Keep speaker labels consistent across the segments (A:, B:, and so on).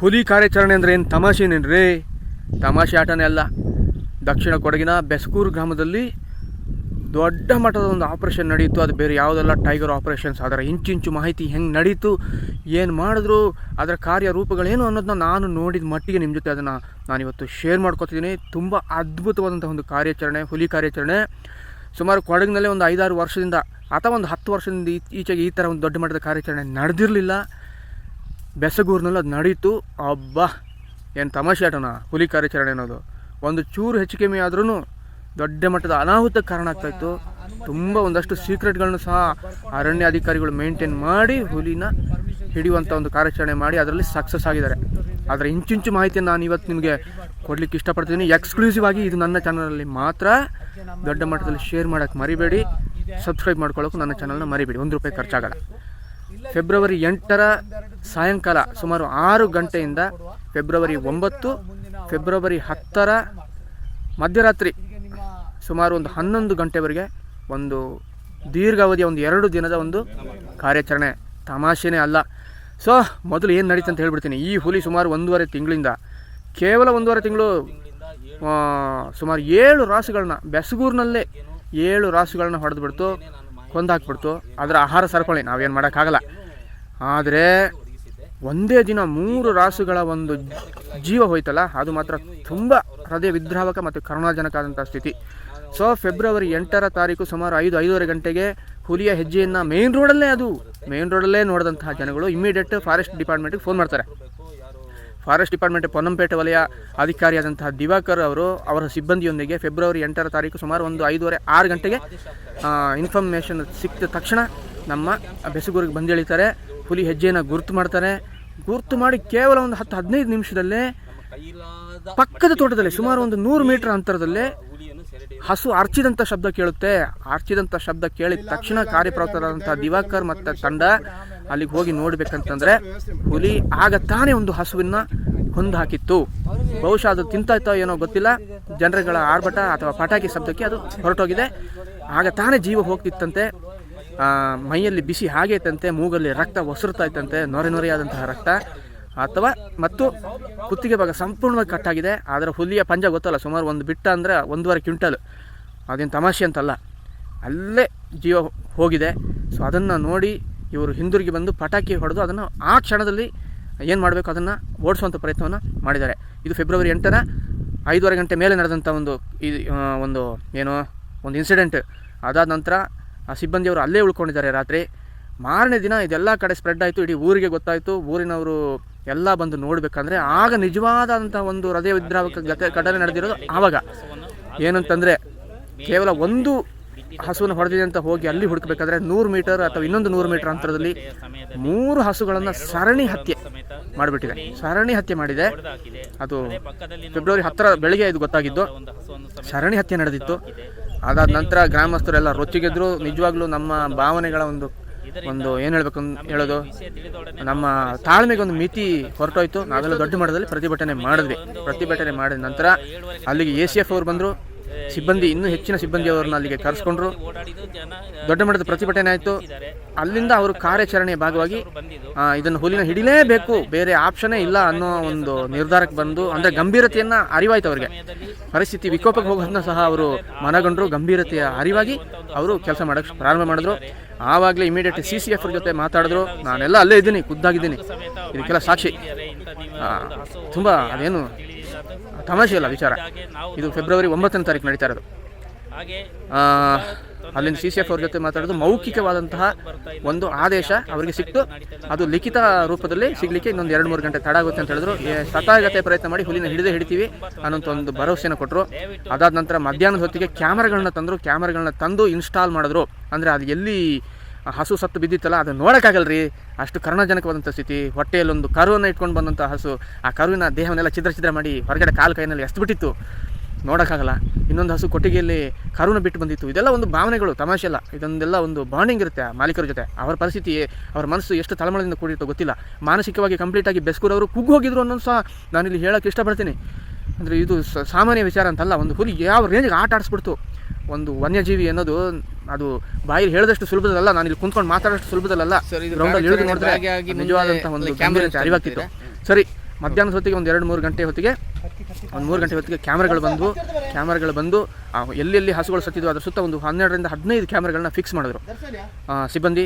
A: ಹುಲಿ ಕಾರ್ಯಾಚರಣೆ ಅಂದರೆ ಏನು ತಮಾಷೆನೇನ್ರಿ ತಮಾಷೆ ಆಟನೇ ಅಲ್ಲ. ದಕ್ಷಿಣ ಕೊಡಗಿನ ಬೆಸ್ಕೂರು ಗ್ರಾಮದಲ್ಲಿ ದೊಡ್ಡ ಮಟ್ಟದ ಒಂದು ಆಪರೇಷನ್ ನಡೆಯಿತು ಅದು ಬೇರೆ ಯಾವುದೆಲ್ಲ ಟೈಗರ್ ಆಪರೇಷನ್ಸ್ ಅದರ ಇಂಚಿಂಚು ಮಾಹಿತಿ ಹೆಂಗೆ ನಡೀತು, ಏನು ಮಾಡಿದ್ರು, ಅದರ ಕಾರ್ಯರೂಪಗಳೇನು ಅನ್ನೋದನ್ನ ನಾನು ನೋಡಿದ ಮಟ್ಟಿಗೆ ನಿಮ್ಮ ಜೊತೆ ಅದನ್ನು ನಾನಿವತ್ತು ಶೇರ್ ಮಾಡ್ಕೊತಿದ್ದೀನಿ ತುಂಬ ಅದ್ಭುತವಾದಂಥ ಒಂದು ಕಾರ್ಯಾಚರಣೆ, ಹುಲಿ ಕಾರ್ಯಾಚರಣೆ. ಸುಮಾರು ಕೊಡಗಿನಲ್ಲೇ ಒಂದು ಐದಾರು ವರ್ಷದಿಂದ, ಅಥವಾ ಒಂದು ಹತ್ತು ವರ್ಷದಿಂದ ಈಚೆಗೆ ಈ ಥರ ಒಂದು ದೊಡ್ಡ ಮಟ್ಟದ ಕಾರ್ಯಾಚರಣೆ ನಡೆದಿರಲಿಲ್ಲ. ಬೆಸಗೂರಿನಲ್ಲಿ ಅದು ನಡೀತು. ಅಬ್ಬಾ, ಏನು ತಮಾಷೆ ಆಟನ, ಹುಲಿ ಕಾರ್ಯಾಚರಣೆ ಅನ್ನೋದು. ಒಂದು ಚೂರು ಹೆಚ್ಚು ಕಮ್ಮಿ ಆದ್ರೂ ದೊಡ್ಡ ಮಟ್ಟದ ಅನಾಹುತಕ್ಕೆ ಕಾರಣ ಆಗ್ತಾಯಿತ್ತು ತುಂಬ ಒಂದಷ್ಟು ಸೀಕ್ರೆಟ್ಗಳನ್ನು ಸಹ ಅರಣ್ಯ ಅಧಿಕಾರಿಗಳು ಮೇಂಟೈನ್ ಮಾಡಿ, ಹುಲಿನ ಹಿಡಿಯುವಂಥ ಒಂದು ಕಾರ್ಯಾಚರಣೆ ಮಾಡಿ ಅದರಲ್ಲಿ ಸಕ್ಸಸ್ ಆಗಿದ್ದಾರೆ. ಅದರ ಇಂಚಿಂಚು ಮಾಹಿತಿಯನ್ನು ನಾನು ಇವತ್ತು ನಿಮಗೆ ಕೊಡಲಿಕ್ಕೆ ಇಷ್ಟಪಡ್ತೀನಿ. ಎಕ್ಸ್ಕ್ಲೂಸಿವ್ ಆಗಿ ಇದು ನನ್ನ ಚಾನಲಲ್ಲಿ ಮಾತ್ರ. ದೊಡ್ಡ ಮಟ್ಟದಲ್ಲಿ ಶೇರ್ ಮಾಡೋಕ್ಕೆ ಮರಿಬೇಡಿ. ಸಬ್ಸ್ಕ್ರೈಬ್ ಮಾಡ್ಕೊಳ್ಳೋಕೆ ನನ್ನ ಚಾನಲ್ನ ಮರಿಬೇಡಿ. ಒಂದು ರೂಪಾಯಿ ಖರ್ಚಾಗಲ್ಲ. ಫೆಬ್ರವರಿ ಎಂಟರ ಸಾಯಂಕಾಲ ಸುಮಾರು ಆರು ಗಂಟೆಯಿಂದ ಫೆಬ್ರವರಿ ಒಂಬತ್ತು, ಫೆಬ್ರವರಿ ಹತ್ತರ ಮಧ್ಯರಾತ್ರಿ ಸುಮಾರು ಒಂದು ಹನ್ನೊಂದು ಗಂಟೆವರೆಗೆ ಒಂದು ದೀರ್ಘಾವಧಿಯ ಒಂದು ಎರಡು ದಿನದ ಒಂದು ಕಾರ್ಯಾಚರಣೆ. ತಮಾಷೆನೇ ಅಲ್ಲ. ಸೊ, ಮೊದಲು ಏನು ನಡೀತು ಅಂತ ಹೇಳ್ಬಿಡ್ತೀನಿ. ಈ ಹುಲಿ ಸುಮಾರು ಒಂದೂವರೆ ತಿಂಗಳಿಂದ, ಕೇವಲ ಒಂದೂವರೆ ತಿಂಗಳು ಸುಮಾರು ಏಳು ರಾಸುಗಳನ್ನ, ಬೆಸಗೂರಿನಲ್ಲೇ ಏಳು ರಾಸುಗಳನ್ನ ಹೊಡೆದ್ಬಿಡ್ತು, ಕೊಂದಾಕ್ಬಿಡ್ತು. ಅದರ ಆಹಾರ ಸರಪಳಿ ನಾವೇನು ಮಾಡೋಕ್ಕಾಗಲ್ಲ. ಆದರೆ ಒಂದೇ ದಿನ ಮೂರು ರಾಸುಗಳ ಒಂದು ಜೀವ ಹೋಯ್ತಲ್ಲ, ಅದು ಮಾತ್ರ ತುಂಬ ಹೃದಯ ವಿದ್ರಾವಕ ಮತ್ತು ಕರುಣಾಜನಕ ಆದಂಥ ಸ್ಥಿತಿ. ಸೊ ಫೆಬ್ರವರಿ ಎಂಟರ ತಾರೀಕು ಸುಮಾರು ಐದು, ಐದೂವರೆ ಗಂಟೆಗೆ ಹುಲಿಯ ಹೆಜ್ಜೆಯನ್ನು ಮೇನ್ ರೋಡಲ್ಲೇ ಅದು. ಮೇನ್ ರೋಡಲ್ಲೇ ನೋಡಿದಂತಹ ಜನಗಳು ಇಮಿಡಿಯೇಟ್ ಫಾರೆಸ್ಟ್ ಡಿಪಾರ್ಟ್ಮೆಂಟಿಗೆ ಫೋನ್ ಮಾಡ್ತಾರೆ. ಫಾರೆಸ್ಟ್ ಡಿಪಾರ್ಟ್ಮೆಂಟ್ ಪೊನ್ನಂಪೇಟೆ ವಲಯ ಅಧಿಕಾರಿಯಾದಂತಹ ದಿವಾಕರ್ ಅವರು ಅವರ ಸಿಬ್ಬಂದಿಯೊಂದಿಗೆ ಫೆಬ್ರವರಿ ಎಂಟರ ತಾರೀಕು ಸುಮಾರು ಒಂದು, ಐದೂವರೆ, ಆರು ಗಂಟೆಗೆ ಇನ್ಫಾರ್ಮೇಷನ್ ಸಿಕ್ಕಿದ ತಕ್ಷಣ ನಮ್ಮ ಬೆಸಗೂರಿಗೆ ಬಂದಿಳಿತಾರೆ ಹುಲಿ ಹೆಜ್ಜೆಯನ್ನು ಗುರುತು ಮಾಡ್ತಾರೆ. ಗುರುತು ಮಾಡಿ ಕೇವಲ ಒಂದು ಹತ್ತು ಹದಿನೈದು ನಿಮಿಷದಲ್ಲೇ ಪಕ್ಕದ ತೋಟದಲ್ಲಿ ಸುಮಾರು ಒಂದು ನೂರು ಮೀಟರ್ ಅಂತರದಲ್ಲೇ ಹಸು ಅರ್ಚಿದಂಥ ಶಬ್ದ ಕೇಳುತ್ತೆ. ಅರ್ಚಿದಂಥ ಶಬ್ದ ಕೇಳಿದ ತಕ್ಷಣ ಕಾರ್ಯಪ್ರವೃತ್ತರಾದಂಥ ದಿವಾಕರ್ ಮತ್ತು ತಂಡ ಅಲ್ಲಿಗೆ ಹೋಗಿ ನೋಡಬೇಕಂತಂದರೆ ಹುಲಿ ಆಗ ತಾನೇ ಒಂದು ಹಸುವಿನ ಹೊಂದು ಹಾಕಿತ್ತು ಬಹುಶಃ ಅದು ತಿಂತಾಯ್ತೋ ಏನೋ ಗೊತ್ತಿಲ್ಲ. ಜನರುಗಳ ಆರ್ಭಟ ಅಥವಾ ಪಟಾಕಿ ಶಬ್ದಕ್ಕೆ ಅದು ಹೊರಟೋಗಿದೆ. ಆಗ ತಾನೇ ಜೀವ ಹೋಗ್ತಿತ್ತಂತೆ. ಮೈಯಲ್ಲಿ ಬಿಸಿ ಹಾಗೆ ಐತಂತೆ ಮೂಗಲ್ಲಿ ರಕ್ತ ಒಸರ್ತಾ ಇತ್ತಂತೆ ನೊರೆ ನೊರೆಯಾದಂತಹ ರಕ್ತ, ಅಥವಾ ಮತ್ತು ಕುತ್ತಿಗೆ ಭಾಗ ಸಂಪೂರ್ಣವಾಗಿ ಕಟ್ಟಾಗಿದೆ ಆದರೆ ಹುಲಿಯ ಪಂಜ ಗೊತ್ತಲ್ಲ, ಸುಮಾರು ಒಂದು ಬಿಟ್ಟ ಅಂದರೆ ಒಂದೂವರೆ ಕ್ವಿಂಟಲ್. ಅದೇನು ತಮಾಷೆ ಅಂತಲ್ಲ. ಅಲ್ಲೇ ಜೀವ ಹೋಗಿದೆ. ಸೊ ಅದನ್ನು ನೋಡಿ ಇವರು ಹಿಂದಿರುಗಿ ಬಂದು ಪಟಾಕಿ ಹೊಡೆದು ಅದನ್ನು ಆ ಕ್ಷಣದಲ್ಲಿ ಏನು ಮಾಡಬೇಕು? ಅದನ್ನು ಓಡಿಸುವಂಥ ಪ್ರಯತ್ನವನ್ನು ಮಾಡಿದ್ದಾರೆ. ಇದು ಫೆಬ್ರವರಿ ಎಂಟರ ಐದೂವರೆ ಗಂಟೆ ಮೇಲೆ ನಡೆದಂಥ ಒಂದು ಇದು ಒಂದು ಏನು, ಒಂದು ಇನ್ಸಿಡೆಂಟ್ ಅದಾದ ನಂತರ ಸಿಬ್ಬಂದಿಯವರು ಅಲ್ಲೇ ಉಳ್ಕೊಂಡಿದ್ದಾರೆ ರಾತ್ರಿ. ಮಾರನೇ ದಿನ ಇದೆಲ್ಲ ಕಡೆ ಸ್ಪ್ರೆಡ್ ಆಯಿತು, ಇಡೀ ಊರಿಗೆ ಗೊತ್ತಾಯಿತು. ಊರಿನವರು ಎಲ್ಲ ಬಂದು ನೋಡಬೇಕಂದ್ರೆ ಆಗ ನಿಜವಾದಂಥ ಒಂದು ಹೃದಯ ವಿದ್ರಾವಕ ಘಟನೆ ನಡೆದಿರೋದು ಆವಾಗ. ಏನಂತಂದರೆ ಕೇವಲ ಒಂದು ಹಸುವನ್ನು ಹೊಡೆದಿದೆ ಅಂತ ಹೋಗಿ ಅಲ್ಲಿ ಹುಡುಕಬೇಕಾದ್ರೆ ನೂರು ಮೀಟರ್ ಅಥವಾ ಇನ್ನೊಂದು ನೂರು ಮೀಟರ್ ಅಂತರದಲ್ಲಿ ಮೂರು ಹಸುಗಳನ್ನು ಸರಣಿ ಹತ್ಯೆ ಮಾಡಿಬಿಟ್ಟಿದೆ. ಸರಣಿ ಹತ್ಯೆ ಮಾಡಿದೆ. ಅದು ಫೆಬ್ರವರಿ ಹತ್ತರ ಬೆಳಿಗ್ಗೆ ಇದು ಗೊತ್ತಾಗಿದ್ದು. ಸರಣಿ ಹತ್ಯೆ ನಡೆದಿತ್ತು. ಅದಾದ ನಂತರ ಗ್ರಾಮಸ್ಥರೆಲ್ಲ ರೊಚ್ಚಿಗೆದ್ರು. ನಿಜವಾಗ್ಲೂ ನಮ್ಮ ಭಾವನೆಗಳ ಒಂದು ಒಂದು ಏನು ಹೇಳ್ಬೇಕು ಹೇಳೋದು, ನಮ್ಮ ತಾಳ್ಮೆಗೆ ಒಂದು ಮಿತಿ ಹೊರಟೋಯ್ತು. ನಾವೆಲ್ಲ ದೊಡ್ಡ ಮಟ್ಟದಲ್ಲಿ ಪ್ರತಿಭಟನೆ ಮಾಡಿದ್ವಿ. ಪ್ರತಿಭಟನೆ ಮಾಡಿದ ನಂತರ ಅಲ್ಲಿಗೆ ಎ ಸಿ ಎಫ್ ಅವರು ಬಂದರು. ಸಿಬ್ಬಂದಿ ಇನ್ನೂ ಹೆಚ್ಚಿನ ಸಿಬ್ಬಂದಿಯವರನ್ನ ಅಲ್ಲಿಗೆ ಕರೆಸ್ಕೊಂಡ್ರು. ದೊಡ್ಡ ಮಟ್ಟದ ಪ್ರತಿಭಟನೆ ಆಯಿತು. ಅಲ್ಲಿಂದ ಅವರು ಕಾರ್ಯಾಚರಣೆಯ ಭಾಗವಾಗಿ ಇದನ್ನು ಹುಲಿನ ಹಿಡಿಲೇಬೇಕು, ಬೇರೆ ಆಪ್ಷನೇ ಇಲ್ಲ ಅನ್ನೋ ಒಂದು ನಿರ್ಧಾರಕ್ಕೆ ಬಂದು, ಅಂದರೆ ಗಂಭೀರತೆಯನ್ನು ಅರಿವಾಯ್ತು ಅವರಿಗೆ. ಪರಿಸ್ಥಿತಿ ವಿಕೋಪಕ್ಕೆ ಹೋಗೋದನ್ನ ಸಹ ಅವರು ಮನಗಂಡರು, ಗಂಭೀರತೆಯ ಅರಿವಾಗಿ ಅವರು ಕೆಲಸ ಮಾಡೋಕ್ಕೆ ಪ್ರಾರಂಭ ಮಾಡಿದ್ರು. ಆವಾಗಲೇ ಇಮಿಡಿಯೇಟ್ ಸಿ ಸಿ ಎಫ್ ಜೊತೆ ಮಾತಾಡಿದ್ರು. ನಾನೆಲ್ಲ ಅಲ್ಲೇ ಇದ್ದೀನಿ, ಖುದ್ದಾಗಿದ್ದೀನಿ. ಇದಕ್ಕೆಲ್ಲ ಸಾಕ್ಷಿ. ತುಂಬ ಅದೇನು ತಮಾಷೆ ಇಲ್ಲ ವಿಚಾರ ಇದು ಫೆಬ್ರವರಿ ಒಂಬತ್ತನೇ ತಾರೀಕು ನಡೀತಾ ಇರೋದು. ಅಲ್ಲಿನ ಸಿ ಸಿ ಎಫ್ ಅವ್ರ ಜೊತೆ ಮಾತಾಡೋದು ಮೌಖಿಕವಾದಂತಹ ಒಂದು ಆದೇಶ ಅವರಿಗೆ ಸಿಕ್ತು. ಅದು ಲಿಖಿತ ರೂಪದಲ್ಲಿ ಸಿಗ್ಲಿಕ್ಕೆ ಇನ್ನೊಂದು ಎರಡು ಮೂರು ಗಂಟೆ ತಡ ಆಗುತ್ತೆ ಅಂತ ಹೇಳಿದ್ರು. ಸತಾಗತೆ ಪ್ರಯತ್ನ ಮಾಡಿ ಹುಲಿನ ಹಿಡಿದೇ ಹಿಡಿತೀವಿ. ಅನ್ನೋಂಥ ಒಂದು ಭರವಸೆಯನ್ನು ಕೊಟ್ಟರು ಅದಾದ ನಂತರ ಮಧ್ಯಾಹ್ನದ ಹೊತ್ತಿಗೆ ಕ್ಯಾಮ್ರಾಗಳನ್ನ ತಂದರು. ಕ್ಯಾಮ್ರಾಗಳನ್ನ ತಂದು ಇನ್ಸ್ಟಾಲ್ ಮಾಡಿದ್ರು. ಅಂದರೆ ಅದು ಎಲ್ಲಿ ಹಸು ಸತ್ತು ಬಿದ್ದಿತ್ತಲ್ಲ, ಅದನ್ನು ನೋಡೋಕ್ಕಾಗಲ್ಲ ರೀ ಅಷ್ಟು ಕರುಣಜನಕವಾದಂಥ ಸ್ಥಿತಿ. ಹೊಟ್ಟೆಯಲ್ಲೊಂದು ಕರುವನ್ನು ಇಟ್ಕೊಂಡು ಬಂದಂಥ ಹಸು, ಆ ಕರುವಿನ ದೇಹವನ್ನೆಲ್ಲ ಛಿದ್ರ ಛಿದ್ರ ಮಾಡಿ ಹೊರಗಡೆ ಕಾಲು ಕೈನಲ್ಲಿ ಎಷ್ಟು ಬಿಟ್ಟಿತ್ತು ನೋಡೋಕ್ಕಾಗಲ್ಲ. ಇನ್ನೊಂದು ಹಸು ಕೊಟ್ಟಿಗೆಯಲ್ಲಿ ಕರುನ ಬಿಟ್ಟು ಬಂದಿತ್ತು. ಇದೆಲ್ಲ ಒಂದು ಭಾವನೆಗಳು, ತಮಾಷೆ ಅಲ್ಲ. ಇದೊಂದೆಲ್ಲ ಒಂದು ಬಾಂಡಿಂಗ್ ಇರುತ್ತೆ ಆ ಮಾಲೀಕರ ಜೊತೆ. ಅವರ ಪರಿಸ್ಥಿತಿ, ಅವರ ಮನಸ್ಸು ಎಷ್ಟು ತಳಮಳದಿಂದ ಕೂಡಿರುತ್ತೋ ಗೊತ್ತಿಲ್ಲ. ಮಾನಸಿಕವಾಗಿ ಕಂಪ್ಲೀಟಾಗಿ ಬೆಸ್ಕೂರವರು ಕುಗ್ಗು ಹೋಗಿದ್ರು ಅನ್ನೋದು ಸಹ ನಾನಿಲ್ಲಿ ಹೇಳೋಕ್ಕೆ ಇಷ್ಟಪಡ್ತೀನಿ. ಅಂದರೆ ಇದು ಸಾಮಾನ್ಯ ವಿಚಾರ ಅಂತಲ್ಲ, ಒಂದು ಹುಲಿ ಯಾವ ರೇಂಜ್ಗೆ ಆಟ ಆಡಿಸ್ಬಿಡ್ತು. ಒಂದು ವನ್ಯಜೀವಿ ಅನ್ನೋದು ಅದು ಬಾಯಲ್ಲಿ ಹೇಳಿದಷ್ಟು ಸುಲಭದಲ್ಲ ನಾನು ಇಲ್ಲಿ ಕುಂತ್ಕೊಂಡು ಮಾತಾಡೋಷ್ಟು ಸುಲಭದಲ್ಲ ಗ್ರೌಂಡಲ್ಲಿ ಇಳಿದು ನೋಡಿದ್ರೆ ಒಂದು ಗಂಭೀರತೆ ಅರಿವಾಗ್ತಿತ್ತು ಸರಿ ಮಧ್ಯಾಹ್ನದ ಹೊತ್ತಿಗೆ ಒಂದು ಎರಡು ಮೂರು ಗಂಟೆ ಹೊತ್ತಿಗೆ ಒಂದು ಮೂರು ಗಂಟೆ ಹೊತ್ತಿಗೆ ಕ್ಯಾಮ್ರಾಗಳು ಬಂದು ಕ್ಯಾಮ್ರಾಗಳು ಬಂದು ಎಲ್ಲೆಲ್ಲಿ ಹಸುಗಳು ಸತ್ತಿದ್ವು ಅದರ ಸುತ್ತ ಒಂದು ಹನ್ನೆರಡರಿಂದ ಹದಿನೈದು ಕ್ಯಾಮ್ರಾಗಳನ್ನ ಫಿಕ್ಸ್ ಮಾಡಿದ್ರು. ಸಿಬ್ಬಂದಿ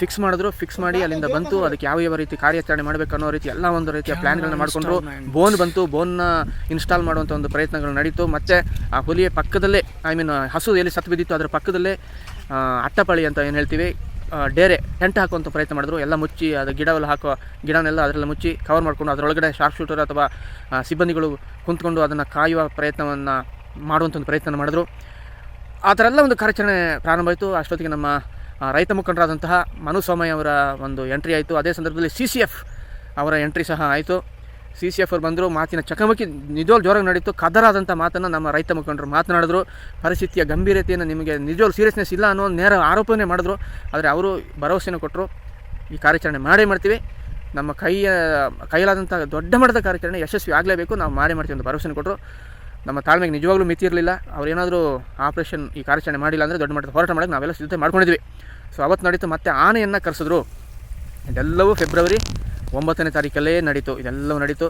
A: ಫಿಕ್ಸ್ ಮಾಡಿದ್ರು ಫಿಕ್ಸ್ ಮಾಡಿ ಅಲ್ಲಿಂದ ಬಂತು. ಅದಕ್ಕೆ ಯಾವ ಯಾವ ರೀತಿ ಕಾರ್ಯಾಚರಣೆ ಮಾಡಬೇಕು ಅನ್ನೋ ರೀತಿ ಎಲ್ಲ ಒಂದು ರೀತಿಯ ಪ್ಲ್ಯಾನ್ಗಳನ್ನ ಮಾಡಿಕೊಂಡ್ರು. ಬೋನ್ ಬಂತು ಬೋನ್ನ ಇನ್ಸ್ಟಾಲ್ ಮಾಡುವಂಥ ಒಂದು ಪ್ರಯತ್ನಗಳು ನಡೀತು. ಮತ್ತು ಆ ಹುಲಿಯ ಪಕ್ಕದಲ್ಲೇ ಐ ಮೀನ್ ಹಸು ಎಲ್ಲಿ ಸತ್ತು ಬಿದ್ದಿತ್ತು. ಅದರ ಪಕ್ಕದಲ್ಲೇ ಅಟ್ಟಪಾಳಿ ಅಂತ ಏನು ಹೇಳ್ತೀವಿ ಡೇರೆ ಟೆಂಟ್ ಹಾಕುವಂಥ ಪ್ರಯತ್ನ ಮಾಡಿದ್ರು. ಎಲ್ಲ ಮುಚ್ಚಿ ಅದು ಗಿಡವೆಲ್ಲ ಹಾಕೋ ಗಿಡನೆಲ್ಲ ಅದರಲ್ಲಿ ಮುಚ್ಚಿ ಕವರ್ ಮಾಡಿಕೊಂಡು ಅದರೊಳಗಡೆ ಶಾರ್ಪ್ ಶೂಟರ್ ಅಥವಾ ಸಿಬ್ಬಂದಿಗಳು ಕುಂತ್ಕೊಂಡು ಅದನ್ನು ಕಾಯುವ ಪ್ರಯತ್ನವನ್ನು ಮಾಡುವಂಥ ಒಂದು ಪ್ರಯತ್ನ ಮಾಡಿದ್ರು. ಆ ಥರ ಎಲ್ಲ ಒಂದು ಕಾರ್ಯಾಚರಣೆ ಪ್ರಾರಂಭ ಆಯಿತು. ಅಷ್ಟೊತ್ತಿಗೆ ನಮ್ಮ ರೈತ ಮುಖಂಡರಾದಂತಹ ಮನು ಸೋಮಯ್ಯ ಅವರ ಒಂದು ಎಂಟ್ರಿ ಆಯಿತು. ಅದೇ ಸಂದರ್ಭದಲ್ಲಿ ಸಿ ಸಿ ಎಫ್ ಅವರ ಎಂಟ್ರಿ ಸಹ ಆಯಿತು. ಸಿ ಸಿ ಎಫ್ ಅವ್ರು ಬಂದರು, ಮಾತಿನ ಚಕಮಕಿ ನಿಜವಾಗ್ಲು ಜೋರಾಗಿ ನಡೀತು. ಕದರಾದಂಥ ಮಾತನ್ನು ನಮ್ಮ ರೈತ ಮುಖಂಡರು ಮಾತನಾಡಿದ್ರು. ಪರಿಸ್ಥಿತಿಯ ಗಂಭೀರತೆಯನ್ನು ನಿಮಗೆ, ನಿಜವಾಗ್ಲು ಸೀರಿಯಸ್ನೆಸ್ ಇಲ್ಲ ಅನ್ನೋ ನೇರ ಆರೋಪನೇ ಮಾಡಿದ್ರು. ಆದರೆ ಅವರು ಭರವಸೆಯನ್ನು ಕೊಟ್ಟರು ಈ ಕಾರ್ಯಾಚರಣೆ ಮಾಡೇ ಮಾಡ್ತೀವಿ. ನಮ್ಮ ಕೈಯ ಕೈಲಾದಂಥ ದೊಡ್ಡ ಮಟ್ಟದ ಕಾರ್ಯಾಚರಣೆ ಯಶಸ್ವಿ ಆಗಲೇಬೇಕು. ನಾವು ಮಾಡೇ ಮಾಡ್ತೀವಿ ಅಂತ ಭರವಸೆಯನ್ನು ಕೊಟ್ಟರು ನಮ್ಮ ತಾಳ್ಮೆಗೆ ನಿಜವಾಗ್ಲೂ ಮಿತಿ ಇರಲಿಲ್ಲ. ಅವ್ರೇನಾದರೂ ಆಪ್ರೇಷನ್ ಈ ಕಾರ್ಯಾಚರಣೆ ಮಾಡಿಲ್ಲ ಅಂದರೆ ದೊಡ್ಡ ಮಟ್ಟದ ಹೋರಾಟ ಮಾಡೋಕ್ಕೆ ನಾವೆಲ್ಲ ಸಿದ್ಧತೆ ಮಾಡ್ಕೊಂಡಿದ್ವಿ. ಸೊ ಅವತ್ತು ನಡೀತು ಮತ್ತೆ ಆನೆಯನ್ನು ಕರೆಸಿದ್ರು. ಇದೆಲ್ಲವೂ ಫೆಬ್ರವರಿ ಒಂಬತ್ತನೇ ತಾರೀಕಲ್ಲೇ ನಡೀತು. ಇದೆಲ್ಲವೂ ನಡೀತು.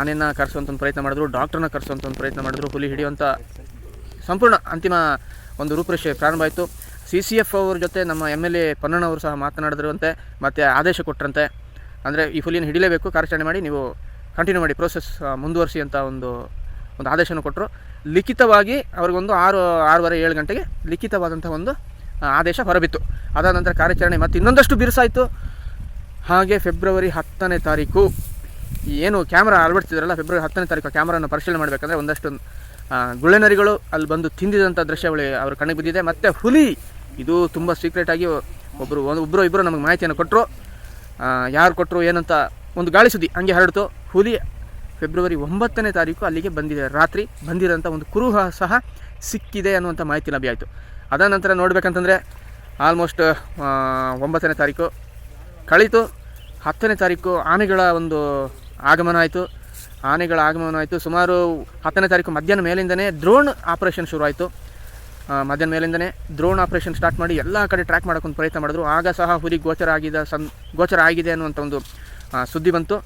A: ಆನೆಯನ್ನು ಕರೆಸುವಂಥ ಒಂದು ಪ್ರಯತ್ನ ಮಾಡಿದ್ರು ಡಾಕ್ಟ್ರನ್ನ ಕರೆಸುವಂಥ ಒಂದು ಪ್ರಯತ್ನ ಮಾಡಿದ್ರು, ಹುಲಿ ಹಿಡಿಯುವಂಥ ಸಂಪೂರ್ಣ ಅಂತಿಮ ಒಂದು ರೂಪರೇಷೆ ಪ್ರಾರಂಭ ಆಯಿತು. ಸಿ ಸಿ ಎಫ್ ಅವ್ರ ಜೊತೆ ನಮ್ಮ ಎಂ ಎಲ್ ಎ ಪನ್ನಣ್ಣವರು ಸಹ ಮಾತನಾಡಿದ್ರಂತೆ ಮತ್ತು ಆದೇಶ ಕೊಟ್ಟರಂತೆ. ಅಂದರೆ ಈ ಹುಲಿಯನ್ನು ಹಿಡಿಲೇಬೇಕು, ಕಾರ್ಯಾಚರಣೆ ಮಾಡಿ ನೀವು ಕಂಟಿನ್ಯೂ ಮಾಡಿ ಪ್ರೋಸೆಸ್ ಮುಂದುವರಿಸಿ ಅಂತ ಒಂದು ಒಂದು ಆದೇಶವನ್ನು ಕೊಟ್ಟರು. ಲಿಖಿತವಾಗಿ ಅವ್ರಿಗೊಂದು ಆರು, ಆರೂವರೆ, ಏಳು ಗಂಟೆಗೆ ಲಿಖಿತವಾದಂಥ ಒಂದು ಆದೇಶ ಹೊರಬಿತ್ತು. ಅದಾದ ನಂತರ ಕಾರ್ಯಾಚರಣೆ ಮತ್ತು ಇನ್ನೊಂದಷ್ಟು ಬಿರುಸಾಯಿತು. ಹಾಗೆ ಫೆಬ್ರವರಿ ಹತ್ತನೇ ತಾರೀಕು, ಏನು ಕ್ಯಾಮ್ರಾ ಅಳವಡಿಸಿದ್ರಲ್ಲ ಫೆಬ್ರವರಿ ಹತ್ತನೇ ತಾರೀಕು ಕ್ಯಾಮ್ರಾನ ಪರಿಶೀಲನೆ ಮಾಡಬೇಕಂದ್ರೆ ಒಂದಷ್ಟು ಗುಳೆನರಿಗಳು ಅಲ್ಲಿ ಬಂದು ತಿಂದಿದಂಥ ದೃಶ್ಯಗಳು ಅವ್ರ ಕಣ್ಣಿಗೆ ಬಿದ್ದಿದೆ. ಮತ್ತು ಹುಲಿ, ಇದು ತುಂಬ ಸೀಕ್ರೆಟಾಗಿ ಒಬ್ಬರು ಒಂದು ಒಬ್ಬರು ಇಬ್ಬರು ನಮಗೆ ಮಾಹಿತಿಯನ್ನು ಕೊಟ್ಟರು ಯಾರು ಕೊಟ್ಟರು ಏನಂತ ಒಂದು ಗಾಳಿ ಸುದ್ದಿ ಹಂಗೆ ಹರಡ್ತು. ಹುಲಿ ಫೆಬ್ರವರಿ ಒಂಬತ್ತನೇ ತಾರೀಕು ಅಲ್ಲಿಗೆ ಬಂದಿದೆ. ರಾತ್ರಿ ಬಂದಿರೋಂಥ ಒಂದು ಕುರುಹ ಸಹ ಸಿಕ್ಕಿದೆ ಅನ್ನುವಂಥ ಮಾಹಿತಿ ಲಭ್ಯ ಆಯಿತು. ನಂತರ ನೋಡಬೇಕಂತಂದರೆ ಆಲ್ಮೋಸ್ಟ್ ಒಂಬತ್ತನೇ ತಾರೀಕು ಕಳೀತು. ಹತ್ತನೇ ತಾರೀಕು ಆನೆಗಳ ಒಂದು ಆಗಮನ ಆಯಿತು. ಆನೆಗಳ ಆಗಮನ ಆಯಿತು. ಸುಮಾರು ಹತ್ತನೇ ತಾರೀಕು ಮಧ್ಯಾಹ್ನ ಮೇಲಿಂದನೇ ಡ್ರೋನ್ ಆಪರೇಷನ್ ಶುರು ಆಯಿತು. ಮಧ್ಯಾಹ್ನ ಮೇಲಿಂದನೇ ಡ್ರೋನ್ ಆಪರೇಷನ್ ಸ್ಟಾರ್ಟ್ ಮಾಡಿ ಎಲ್ಲ ಕಡೆ ಟ್ರ್ಯಾಕ್ ಮಾಡೋಕ್ಕೊಂದು ಪ್ರಯತ್ನ ಮಾಡಿದ್ರು. ಆಗ ಸಹ ಹುಲಿ ಗೋಚರ ಆಗಿದೆ ಸನ್ ಗೋಚರ ಆಗಿದೆ ಅನ್ನುವಂಥ ಒಂದು ಸುದ್ದಿ ಬಂತು.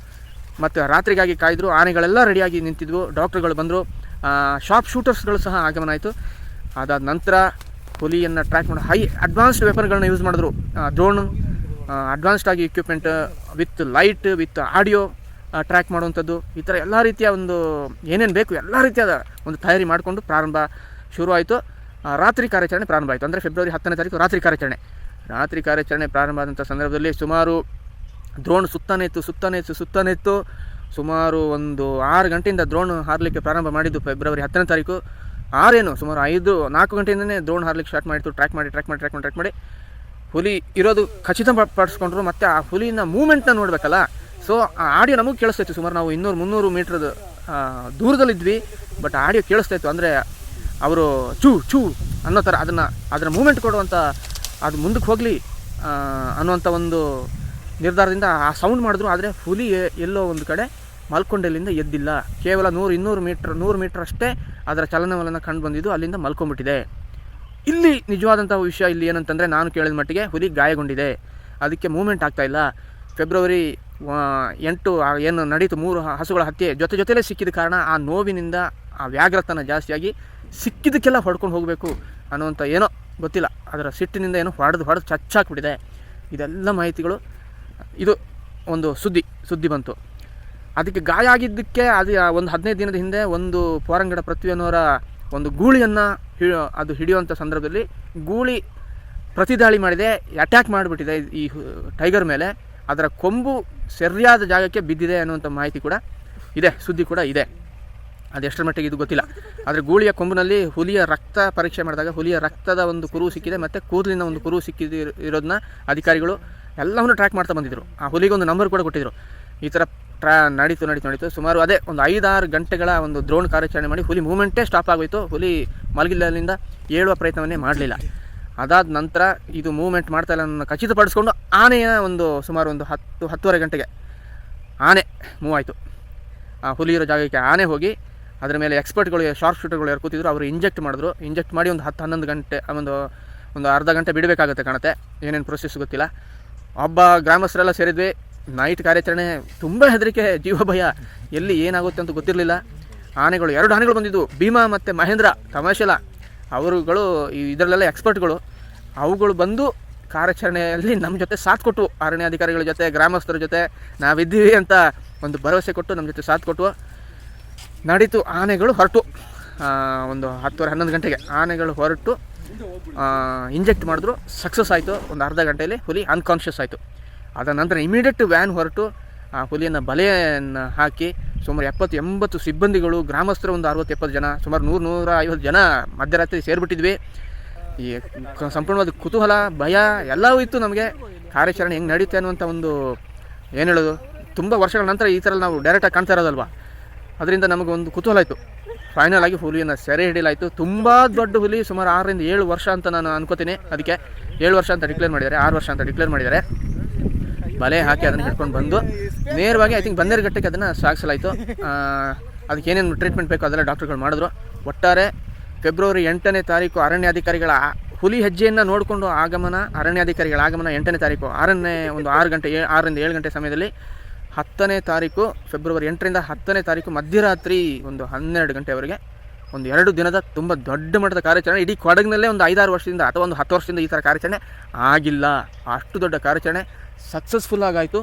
A: ಮತ್ತು ರಾತ್ರಿಗಾಗಿ ಕಾಯ್ದರು, ಆನೆಗಳೆಲ್ಲ ರೆಡಿಯಾಗಿ ನಿಂತಿದ್ವು. ಡಾಕ್ಟ್ರುಗಳು ಬಂದರು. ಶಾಪ್ ಶೂಟರ್ಸ್ಗಳು ಸಹ ಆಗಮನ ಆಯಿತು. ಅದಾದ ನಂತರ ಹುಲಿಯನ್ನು ಟ್ರ್ಯಾಕ್ ಮಾಡೋ ಹೈ ಅಡ್ವಾನ್ಸ್ಡ್ ವೆಪನ್ಗಳನ್ನ ಯೂಸ್ ಮಾಡಿದ್ರು. ಡ್ರೋನ್ ಅಡ್ವಾನ್ಸ್ಡ್ ಆಗಿ equipment with light with audio track ಮಾಡುವಂಥದ್ದು. ಈ ಥರ ಎಲ್ಲ ರೀತಿಯ ಒಂದು ಏನೇನು ಬೇಕು, ಎಲ್ಲ ರೀತಿಯಾದ ಒಂದು ತಯಾರಿ ಮಾಡಿಕೊಂಡು ಪ್ರಾರಂಭ ಶುರುವಾಯಿತು. ರಾತ್ರಿ ಕಾರ್ಯಾಚರಣೆ ಪ್ರಾರಂಭ ಆಯಿತು. ಅಂದರೆ ಫೆಬ್ರವರಿ ಹತ್ತನೇ ತಾರೀಕು ರಾತ್ರಿ ಕಾರ್ಯಾಚರಣೆ. ರಾತ್ರಿ ಕಾರ್ಯಾಚರಣೆ ಪ್ರಾರಂಭ ಆದಂಥ ಸಂದರ್ಭದಲ್ಲಿ ಸುಮಾರು ದ್ರೋಣ್ ಸುತ್ತಾನೆ ಇತ್ತು ಸುತ್ತಾನೆ ಇತ್ತು ಸುತ್ತಾನೆ ಇತ್ತು. ಸುಮಾರು ಒಂದು ಆರು ಗಂಟೆಯಿಂದ ದ್ರೋಣ್ ಹಾರಲಿಕ್ಕೆ ಪ್ರಾರಂಭ ಮಾಡಿದ್ದು ಫೆಬ್ರವರಿ ಹತ್ತನೇ ತಾರೀಕು. ಆರೇನು, ಸುಮಾರು ಐದು, ನಾಲ್ಕು ಗಂಟೆಯಿಂದನೇ ದ್ರೋಣ್ ಹಾರಲಿಕ್ಕೆ ಸ್ಟಾರ್ಟ್ ಮಾಡಿತ್ತು ಟ್ರ್ಯಾಕ್ ಮಾಡಿ ಟ್ರ್ಯಾಕ್ ಮಾಡಿ ಟ್ರ್ಯಾಕ್ ಮಾಡಿ ಟ್ರ್ಯಾಕ್ ಮಾಡಿ. ಹುಲಿ ಇರೋದು ಖಚಿತ ಪಡಿಸ್ಕೊಂಡ್ರು. ಮತ್ತು ಆ ಹುಲಿನ ಮೂಮೆಂಟ್ನ ನೋಡಬೇಕಲ್ಲ? ಸೊ ಆ ಆಡಿಯೋ ನಮಗೆ ಕೇಳಿಸ್ತಾಯಿತ್ತು ಸುಮಾರು ನಾವು ಇನ್ನೂರು ಮುನ್ನೂರು ಮೀಟ್ರದ್ದು ದೂರದಲ್ಲಿದ್ವಿ. ಬಟ್ ಆಡಿಯೋ ಕೇಳಿಸ್ತಾಯಿತ್ತು ಅಂದರೆ ಅವರು ಚೂ ಚೂ ಅನ್ನೋ ಥರ ಅದನ್ನು, ಅದರ ಮೂಮೆಂಟ್ ಕೊಡುವಂಥ ಅದು ಮುಂದಕ್ಕೆ ಹೋಗಲಿ ಅನ್ನುವಂಥ ಒಂದು ನಿರ್ಧಾರದಿಂದ ಆ ಸೌಂಡ್ ಮಾಡಿದ್ರು, ಆದರೆ ಹುಲಿ ಎಲ್ಲೋ ಒಂದು ಕಡೆ ಮಲ್ಕೊಂಡೆಲ್ಲಿಂದ ಎದ್ದಿಲ್ಲ. ಕೇವಲ ನೂರು, ಇನ್ನೂರು ಮೀಟ್ರ್, ನೂರು ಮೀಟ್ರ್ ಅಷ್ಟೇ ಅದರ ಚಲನವಲನ ಕಂಡು ಬಂದಿದ್ದು, ಅಲ್ಲಿಂದ ಮಲ್ಕೊಂಡ್ಬಿಟ್ಟಿದೆ. ಇಲ್ಲಿ ನಿಜವಾದಂಥ ವಿಷಯ ಇಲ್ಲಿ ಏನಂತಂದರೆ, ನಾನು ಕೇಳಿದ ಮಟ್ಟಿಗೆ ಹುಲಿ ಗಾಯಗೊಂಡಿದೆ. ಅದಕ್ಕೆ ಮೂಮೆಂಟ್ ಇಲ್ಲ. ಫೆಬ್ರವರಿ ಎಂಟು ಏನು ನಡೀತು, ಮೂರು ಹಸುಗಳ ಹತ್ಯೆ ಜೊತೆ ಜೊತೆಲೇ ಸಿಕ್ಕಿದ ಕಾರಣ ಆ ನೋವಿನಿಂದ, ಆ ವ್ಯಾಘ್ರತನ ಜಾಸ್ತಿಯಾಗಿ ಸಿಕ್ಕಿದ್ದಕ್ಕೆಲ್ಲ ಹೊಡ್ಕೊಂಡು ಹೋಗಬೇಕು ಅನ್ನುವಂಥ ಏನೋ ಗೊತ್ತಿಲ್ಲ. ಅದರ ಸಿಟ್ಟಿನಿಂದ ಏನೋ ಹೊಡೆದು ಹೊಡೆದು ಚಚ್ಚಾಕ್ಬಿಟ್ಟಿದೆ. ಇದೆಲ್ಲ ಮಾಹಿತಿಗಳು ಇದು ಒಂದು ಸುದ್ದಿ ಸುದ್ದಿ ಬಂತು. ಅದಕ್ಕೆ ಗಾಯ ಆಗಿದ್ದಕ್ಕೆ ಅದು ಒಂದು ಹದಿನೈದು ದಿನದ ಹಿಂದೆ ಒಂದು ಪೋರಂಗಡ ಪೃಥ್ವಿ ಅನ್ನೋರ ಒಂದು ಗೂಳಿಯನ್ನು ಹಿ, ಅದು ಹಿಡಿಯುವಂಥ ಸಂದರ್ಭದಲ್ಲಿ ಗೂಳಿ ಪ್ರತಿದಾಳಿ ಮಾಡಿದೆ ಅಟ್ಯಾಕ್ ಮಾಡಿಬಿಟ್ಟಿದೆ ಈ ಟೈಗರ್ ಮೇಲೆ. ಅದರ ಕೊಂಬು ಸರಿಯಾದ ಜಾಗಕ್ಕೆ ಬಿದ್ದಿದೆ ಅನ್ನುವಂಥ ಮಾಹಿತಿ ಕೂಡ ಇದೆ, ಸುದ್ದಿ ಕೂಡ ಇದೆ. ಅದು ಎಷ್ಟರ ಮಟ್ಟಿಗೆ ಇದು ಗೊತ್ತಿಲ್ಲ. ಆದರೆ ಗೂಳಿಯ ಕೊಂಬಿನಲ್ಲಿ ಹುಲಿಯ ರಕ್ತ ಪರೀಕ್ಷೆ ಮಾಡಿದಾಗ ಹುಲಿಯ ರಕ್ತದ ಒಂದು ಕುರು ಸಿಕ್ಕಿದೆ, ಮತ್ತು ಕೂದಲಿನ ಒಂದು ಕುರು ಸಿಕ್ಕಿದ ಇರೋದನ್ನ ಅಧಿಕಾರಿಗಳು ಎಲ್ಲವನ್ನು ಟ್ರ್ಯಾಕ್ ಮಾಡ್ತಾ ಬಂದಿದ್ದರು ಆ ಹುಲಿಗೆ ಒಂದು ನಂಬರ್ ಕೂಡ ಕೊಟ್ಟಿದ್ದರು ಈ ಥರ ಟ್ರಾ ನಡೀತು ನಡೀತು ನಡೀತು. ಸುಮಾರು ಅದೇ ಒಂದು ಐದಾರು ಗಂಟೆಗಳ ಒಂದು ದ್ರೋಣ್ ಕಾರ್ಯಾಚರಣೆ ಮಾಡಿ ಹುಲಿ ಮೂವ್ಮೆಂಟೇ ಸ್ಟಾಪ್ ಆಗೋಯಿತು. ಹುಲಿ ಮಲಗಿಲ್ಲದಿಂದ ಏಳುವ ಪ್ರಯತ್ನವನ್ನೇ ಮಾಡಲಿಲ್ಲ. ಅದಾದ ನಂತರ ಇದು ಮೂವ್ಮೆಂಟ್ ಮಾಡ್ತಾ ಇಲ್ಲ ನನ್ನ ಖಚಿತಪಡಿಸ್ಕೊಂಡು ಆನೆಯ ಒಂದು ಸುಮಾರು ಒಂದು ಹತ್ತು, ಹತ್ತುವರೆ ಗಂಟೆಗೆ ಆನೆ ಮೂವ್ ಆಯಿತು. ಆ ಹುಲಿ ಇರೋ ಜಾಗಕ್ಕೆ ಆನೆ ಹೋಗಿ ಅದರ ಮೇಲೆ ಎಕ್ಸ್ಪರ್ಟ್ಗಳು, ಶಾರ್ಪ್ ಶೂಟರ್ಗಳು ಯಾರು ಕೂತಿದ್ರು, ಅವರು ಇಂಜೆಕ್ಟ್ ಮಾಡಿದ್ರು. ಇಂಜೆಕ್ಟ್ ಮಾಡಿ ಒಂದು ಹತ್ತು, ಹನ್ನೊಂದು ಗಂಟೆ ಒಂದು ಒಂದು ಅರ್ಧ ಗಂಟೆ ಬಿಡಬೇಕಾಗುತ್ತೆ ಕಾಣುತ್ತೆ. ಏನೇನು ಪ್ರೊಸೆಸ್ ಗೊತ್ತಿಲ್ಲ. ಒಬ್ಬ ಗ್ರಾಮಸ್ಥರೆಲ್ಲ ಸೇರಿದ್ವಿ. ನೈಟ್ ಕಾರ್ಯಾಚರಣೆ ತುಂಬ ಹೆದರಿಕೆ, ಜೀವ ಭಯ. ಎಲ್ಲಿ ಏನಾಗುತ್ತೆ ಅಂತ ಗೊತ್ತಿರಲಿಲ್ಲ. ಆನೆಗಳು, ಎರಡು ಆನೆಗಳು ಬಂದಿದ್ವು ಭೀಮಾ ಮತ್ತು ಮಹೇಂದ್ರ ತಮಾಷೆಲ ಅವರುಗಳು ಇದರಲ್ಲೆಲ್ಲ ಎಕ್ಸ್ಪರ್ಟ್ಗಳು. ಅವುಗಳು ಬಂದು ಕಾರ್ಯಾಚರಣೆಯಲ್ಲಿ ನಮ್ಮ ಜೊತೆ ಸಾಥ್ ಕೊಟ್ಟು ಅರಣ್ಯಾಧಿಕಾರಿಗಳ ಜೊತೆ, ಗ್ರಾಮಸ್ಥರ ಜೊತೆ ನಾವಿದ್ದೀವಿ ಅಂತ ಒಂದು ಭರವಸೆ ಕೊಟ್ಟು ನಮ್ಮ ಜೊತೆ ಸಾಥ್ ಕೊಟ್ಟು ನಡೀತು, ಆನೆಗಳು ಹೊರಟು. ಒಂದು ಹತ್ತುವರೆ ಹನ್ನೊಂದು ಗಂಟೆಗೆ ಆನೆಗಳು ಹೊರಟು ಇಂಜೆಕ್ಟ್ ಮಾಡಿದ್ರು. ಸಕ್ಸಸ್ ಆಯಿತು. ಒಂದು ಅರ್ಧ ಗಂಟೆಯಲ್ಲಿ ಹುಲಿ ಅನ್ಕಾನ್ಷಿಯಸ್ ಆಯಿತು. ಅದ ನಂತರ ಇಮಿಡಿಯೇಟ್ ವ್ಯಾನ್ ಹೊರಟು. ಆ, ಹುಲಿಯನ್ನು ಬಲೆಯನ್ನು ಹಾಕಿ ಸುಮಾರು ಎಪ್ಪತ್ತು, ಎಂಬತ್ತು ಸಿಬ್ಬಂದಿಗಳು, ಗ್ರಾಮಸ್ಥರು ಒಂದು ಅರವತ್ತು ಎಪ್ಪತ್ತು ಜನ, ಸುಮಾರು ನೂರು ನೂರ ಐವತ್ತು ಜನ ಮಧ್ಯರಾತ್ರಿ ಸೇರಿಬಿಟ್ಟಿದ್ವಿ. ಈ ಸಂಪೂರ್ಣವಾದ ಕುತೂಹಲ, ಭಯ ಎಲ್ಲವೂ ಇತ್ತು ನಮಗೆ. ಕಾರ್ಯಾಚರಣೆ ಹೆಂಗೆ ನಡೀತೆ ಅನ್ನುವಂಥ ಒಂದು, ಏನು ಹೇಳೋದು? ತುಂಬ ವರ್ಷಗಳ ನಂತರ ಈ ಥರ ನಾವು ಡೈರೆಕ್ಟಾಗಿ ಕಾಣ್ತಾ ಇರೋದಲ್ವಾ? ಅದರಿಂದ ನಮಗೊಂದು ಕುತೂಹಲ ಆಯಿತು. ಫೈನಲ್ ಆಗಿ ಹುಲಿಯನ್ನು ಸೆರೆ ಹಿಡಿಯಲಾಯಿತು. ತುಂಬ ದೊಡ್ಡ ಹುಲಿ ಸುಮಾರು ಆರರಿಂದ ಏಳು ವರ್ಷ ಅಂತ ನಾನು ಅನ್ಕೋತೀನಿ. ಅದಕ್ಕೆ ಏಳು ವರ್ಷ ಅಂತ ಡಿಕ್ಲೇರ್ ಮಾಡಿದ್ದಾರೆ. ಆರು ವರ್ಷ ಅಂತ ಡಿಕ್ಲೇರ್ ಮಾಡಿದ್ದಾರೆ. ಬಲೆ ಹಾಕಿ ಅದನ್ನು ಹಿಡ್ಕೊಂಡು ಬಂದು, ನೇರವಾಗಿ ಐ ಥಿಂಕ್ ಬಂದೇರುಘಟ್ಟಕ್ಕೆ ಅದನ್ನು ಸಾಗಿಸಲಾಯಿತು. ಅದಕ್ಕೆ ಏನೇನು ಟ್ರೀಟ್ಮೆಂಟ್ ಬೇಕು ಅದೆಲ್ಲ ಡಾಕ್ಟರ್ಗಳು ಮಾಡಿದ್ರು. ಒಟ್ಟಾರೆ ಫೆಬ್ರವರಿ ಎಂಟನೇ ತಾರೀಕು ಅರಣ್ಯಾಧಿಕಾರಿಗಳ ಹುಲಿ ಹೆಜ್ಜೆಯನ್ನು ನೋಡಿಕೊಂಡು ಆಗಮನ, ಅರಣ್ಯಾಧಿಕಾರಿಗಳ ಆಗಮನ ಎಂಟನೇ ತಾರೀಕು ಆರನೇ ಒಂದು ಆರು ಗಂಟೆ ಆರರಿಂದ ಏಳು ಗಂಟೆ ಸಮಯದಲ್ಲಿ ಹತ್ತನೇ ತಾರೀಕು, ಫೆಬ್ರವರಿ ಎಂಟರಿಂದ ಹತ್ತನೇ ತಾರೀಕು ಮಧ್ಯರಾತ್ರಿ ಒಂದು ಹನ್ನೆರಡು ಗಂಟೆವರೆಗೆ ಒಂದು ಎರಡು ದಿನದ ತುಂಬ ದೊಡ್ಡ ಮಟ್ಟದ ಕಾರ್ಯಾಚರಣೆ. ಇಡೀ ಕೊಡಗಿನಲ್ಲೇ ಒಂದು ಐದಾರು ವರ್ಷದಿಂದ ಅಥವಾ ಒಂದು ಹತ್ತು ವರ್ಷದಿಂದ ಈ ಥರ ಕಾರ್ಯಾಚರಣೆ ಆಗಿಲ್ಲ. ಅಷ್ಟು ದೊಡ್ಡ ಕಾರ್ಯಾಚರಣೆ ಸಕ್ಸಸ್ಫುಲ್ ಆಗಾಯಿತು.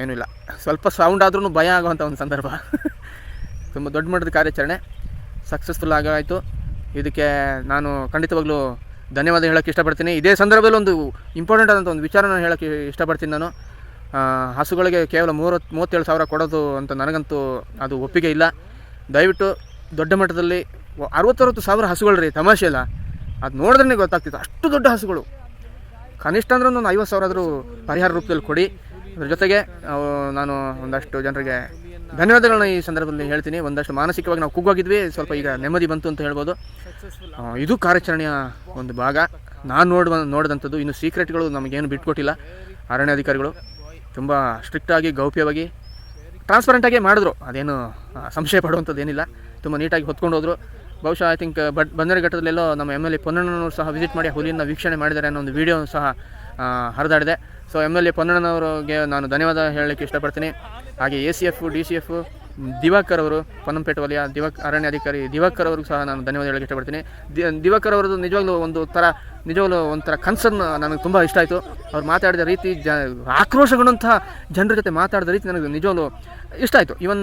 A: ಏನೂ ಇಲ್ಲ. ಸ್ವಲ್ಪ ಸೌಂಡ್ ಆದ್ರೂ ಭಯ ಆಗುವಂಥ ಒಂದು ಸಂದರ್ಭ. ತುಂಬ ದೊಡ್ಡ ಮಟ್ಟದ ಕಾರ್ಯಾಚರಣೆ ಸಕ್ಸಸ್ಫುಲ್ ಆಗಾಯಿತು. ಇದಕ್ಕೆ ನಾನು ಖಂಡಿತವಾಗ್ಲೂ ಧನ್ಯವಾದ ಹೇಳೋಕ್ಕೆ ಇಷ್ಟಪಡ್ತೀನಿ. ಇದೇ ಸಂದರ್ಭದಲ್ಲಿ ಒಂದು ಇಂಪಾರ್ಟೆಂಟ್ ಆದಂಥ ಒಂದು ವಿಚಾರನ ಹೇಳೋಕ್ಕೆ ಇಷ್ಟಪಡ್ತೀನಿ ನಾನು. ಹಸುಗಳಿಗೆ ಕೇವಲ ಮೂವತ್ತು ಮೂವತ್ತೇಳು ಸಾವಿರ ಕೊಡೋದು ಅಂತ ನನಗಂತೂ ಅದು ಒಪ್ಪಿಗೆ ಇಲ್ಲ. ದಯವಿಟ್ಟು ದೊಡ್ಡ ಮಟ್ಟದಲ್ಲಿ ಅರವತ್ತರವತ್ತು ಸಾವಿರ ಹಸುಗಳು ರೀ, ತಮಾಷೆ ಇಲ್ಲ ಅದು ನೋಡಿದ್ರೆ ಗೊತ್ತಾಗ್ತಿತ್ತು. ಅಷ್ಟು ದೊಡ್ಡ ಹಸುಗಳು. ಕನಿಷ್ಠ ಅಂದ್ರೆ ಒಂದು ಐವತ್ತು ಸಾವಿರ ಆದರೂ ಪರಿಹಾರ ರೂಪದಲ್ಲಿ ಕೊಡಿ. ಅದ್ರ ಜೊತೆಗೆ ನಾನು ಒಂದಷ್ಟು ಜನರಿಗೆ ಧನ್ಯವಾದಗಳನ್ನ ಈ ಸಂದರ್ಭದಲ್ಲಿ ಹೇಳ್ತೀನಿ. ಒಂದಷ್ಟು ಮಾನಸಿಕವಾಗಿ ನಾವು ಕುಗ್ಗೋಗಿದ್ವಿ. ಸ್ವಲ್ಪ ಈಗ ನೆಮ್ಮದಿ ಬಂತು ಅಂತ ಹೇಳ್ಬೋದು. ಇದು ಕಾರ್ಯಾಚರಣೆಯ ಒಂದು ಭಾಗ. ನಾನು ನೋಡುವ ನೋಡಿದಂಥದ್ದು. ಇನ್ನು ಸೀಕ್ರೆಟ್ಗಳು ನಮಗೇನು ಬಿಟ್ಕೊಟ್ಟಿಲ್ಲ. ಅರಣ್ಯಾಧಿಕಾರಿಗಳು. ತುಂಬ ಸ್ಟ್ರಿಕ್ಟಾಗಿ ಗೌಪ್ಯವಾಗಿ ಟ್ರಾನ್ಸ್ಪರೆಂಟಾಗಿ ಮಾಡಿದ್ರು. ಅದೇನು ಸಂಶಯ ಪಡುವಂಥದ್ದು ಏನಿಲ್ಲ. ತುಂಬ ನೀಟಾಗಿ ಹೊತ್ಕೊಂಡು ಹೋದರು. ಬಹುಶಃ ಐ ಥಿಂಕ್ ಬಟ್ ಬಂದರಘಟ್ಟದಲ್ಲೆಲ್ಲೋ ನಮ್ಮ ಎಂ ಎಲ್ ಎ ಪೊನ್ನಣ್ಣನವರು ಸಹ ವಿಸಿಟ್ ಮಾಡಿ ಹುಲಿಯನ್ನು ವೀಕ್ಷಣೆ ಮಾಡಿದ್ದಾರೆ ಅನ್ನೋ ಒಂದು ವಿಡಿಯೋ ಸಹ ಹರಿದಾಡಿದೆ. ಸೊ ಎಂ ಎಲ್ ಎ ಪೊನ್ನಣ್ಣನವರಿಗೆ ನಾನು ಧನ್ಯವಾದ ಹೇಳಲಿಕ್ಕೆ ಇಷ್ಟಪಡ್ತೀನಿ. ಹಾಗೆ A C F D C F Diwakar ಅವರು, ಪೊನ್ನಂಪೇಟೆ ವಲಯ ದಿವಾಕ್, ಅರಣ್ಯಾಧಿಕಾರಿ ದಿವಾಕರ್ ಅವ್ರಿಗೂ ಸಹ ನಾನು ಧನ್ಯವಾದ ಹೇಳಕ್ಕೆ ಇಷ್ಟಪಡ್ತೀನಿ. ದಿವಾಕರ್ ಅವರದ್ದು ನಿಜವಾಗ್ಲೂ ಒಂದು ಥರ, ನಿಜವಾಗ್ಲೂ ಒಂಥರ ಕನ್ಸರ್ನ್ ನನಗೆ ತುಂಬ ಇಷ್ಟ ಆಯಿತು. ಅವ್ರು ಮಾತಾಡಿದ ರೀತಿ ಜ, ಆಕ್ರೋಶಗೊಂಡಂತಹ ಜನರ ಜೊತೆ ಮಾತಾಡಿದ ರೀತಿ ನನಗೆ ನಿಜವಾಗ್ಲೂ ಇಷ್ಟ ಆಯಿತು. Even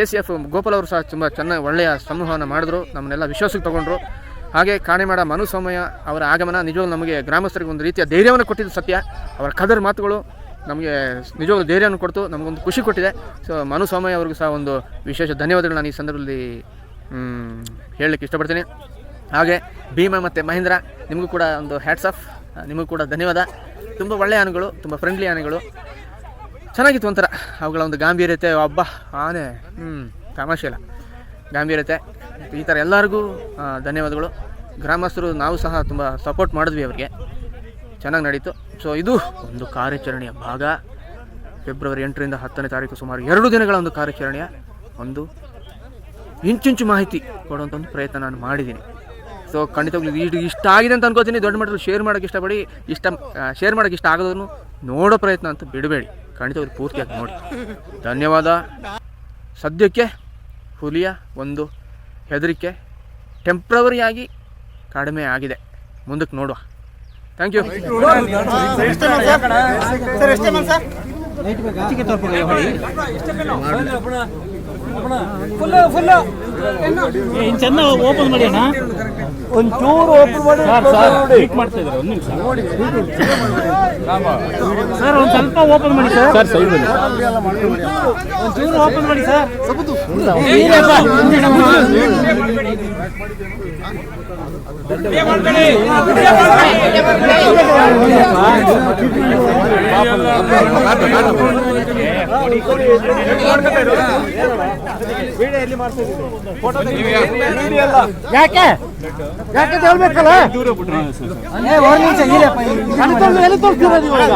A: A C F Gopal ಅವರು ಸಹ ತುಂಬ ಚೆನ್ನಾಗಿ ಒಳ್ಳೆಯ ಸಂವಹನ ಮಾಡಿದ್ರು. ನಮ್ಮನ್ನೆಲ್ಲ ವಿಶ್ವಾಸಕ್ಕೆ ತಗೊಂಡ್ರು. ಹಾಗೆ ಕಾಣೆಮಾಡ ಮನು ಸೌಮಯ್ಯ ಅವರ ಆಗಮನ ನಿಜವಾಗ್ಲೂ ನಮಗೆ ಗ್ರಾಮಸ್ಥರಿಗೆ ಒಂದು ರೀತಿಯ ಧೈರ್ಯವನ್ನು ಕೊಟ್ಟಿದ್ದು ಸತ್ಯ. ಅವರ ಕದರ್ ಮಾತುಗಳು ನಮಗೆ ನಿಜವಾಗ್ಲೂ ಧೈರ್ಯವನ್ನು ಕೊಡ್ತು, ನಮಗೊಂದು ಖುಷಿ ಕೊಟ್ಟಿದೆ. ಸೊ ಮನು ಸೌಮಯ್ಯ ಅವ್ರಿಗೂ ಸಹ ಒಂದು ವಿಶೇಷ ಧನ್ಯವಾದಗಳು ನಾನು ಈ ಸಂದರ್ಭದಲ್ಲಿ ಹೇಳಲಿಕ್ಕೆ ಇಷ್ಟಪಡ್ತೀನಿ. ಹಾಗೆ ಭೀಮ ಮತ್ತು ಮಹೇಂದ್ರ, ನಿಮಗೂ ಕೂಡ ಒಂದು ಹ್ಯಾಟ್ಸ್ ಆಫ್ ನಿಮಗೂ ಕೂಡ ಧನ್ಯವಾದ. ತುಂಬ ಒಳ್ಳೆಯ ಆನೆಗಳು, ತುಂಬ ಫ್ರೆಂಡ್ಲಿ ಆನೆಗಳು. ಚೆನ್ನಾಗಿತ್ತು ಒಂಥರ. ಅವುಗಳ ಒಂದು ಗಾಂಭೀರ್ಯತೆ ಹಬ್ಬ ಆನೆ ಹ್ಞೂ ತಮಾಷೆ ಗಾಂಭೀರ್ಯತೆ. ಈ ಥರ ಎಲ್ಲರಿಗೂ ಧನ್ಯವಾದಗಳು. ಗ್ರಾಮಸ್ಥರು, ನಾವು ಸಹ ತುಂಬ ಸಪೋರ್ಟ್ ಮಾಡಿದ್ವಿ ಅವರಿಗೆ. ಚೆನ್ನಾಗಿ ನಡೀತು. ಸೊ ಇದು ಒಂದು ಕಾರ್ಯಾಚರಣೆಯ ಭಾಗ. ಫೆಬ್ರವರಿ ಎಂಟರಿಂದ ಹತ್ತನೇ ತಾರೀಕು ಸುಮಾರು ಎರಡು ದಿನಗಳ ಒಂದು ಕಾರ್ಯಾಚರಣೆಯ ಒಂದು ಇಂಚಿಂಚು ಮಾಹಿತಿ ಕೊಡುವಂಥ ಒಂದು ಪ್ರಯತ್ನ ನಾನು ಮಾಡಿದ್ದೀನಿ. ಸೊ ಖಂಡಿತವಾಗ್ಲೂ ಇದು ಇಷ್ಟ ಆಗಿದೆ ಅಂತ ಅನ್ಕೋತೀನಿ. ದೊಡ್ಡ ಮಟ್ಟದಲ್ಲಿ ಶೇರ್ ಮಾಡೋಕ್ಕೆ ಇಷ್ಟಪಡಿ. ಇಷ್ಟ ಶೇರ್ ಮಾಡೋಕ್ಕೆ ಇಷ್ಟ ಆಗೋದನ್ನು ನೋಡೋ ಪ್ರಯತ್ನ ಅಂತ ಬಿಡಬೇಡಿ. ಖಂಡಿತವಾಗ್ಲೂ ಪೂರ್ತಿಯಾಗಿ ನೋಡಿ. ಧನ್ಯವಾದ. ಸದ್ಯಕ್ಕೆ ಹುಲಿಯ ಒಂದು ಹೆದರಿಕೆ ಟೆಂಪ್ರವರಿಯಾಗಿ ಕಡಿಮೆ ಆಗಿದೆ. ಮುಂದಕ್ಕೆ ನೋಡುವ. ಥ್ಯಾಂಕ್ ಯು
B: ಹೆಚ್ಚಿಗೆ ತೋರ್ಪಡಿಗೆ ಹೊಡಿ
C: ಇನ್ನು ಚೆಂದ ಓಪನ್ ಮಾಡಿ ಅಣ್ಣ
D: ಚೂರು ಓಪನ್ ಮಾಡಿ
C: ವೀಟ್ ಮಾಡ್ತಾ ಇದ್ದಾರೆ ಒಂದು ನಿಮಿಷ ಸರ್ ಒಂದು ಸ್ವಲ್ಪ ಓಪನ್ ಮಾಡಿ ಸರ್ ಸರ್ ಸೈಡ್ ಒಂಚೂರು ಓಪನ್ ಮಾಡಿ ಸರ್
D: ಯಾಕೆ? ಯಾಕೆ ಅಂತ ಹೇಳ್ಬೇಕಲ್ಲ? ಒಂದ್ ನಿಮಿಷ ಇಲ್ಲಪ್ಪ ಎಲ್ಲಿ ತೋರ್ಸ್- ಎಲ್ಲಿ ತೋರಿಸ್ತೀರ ನೀವು ಈಗ?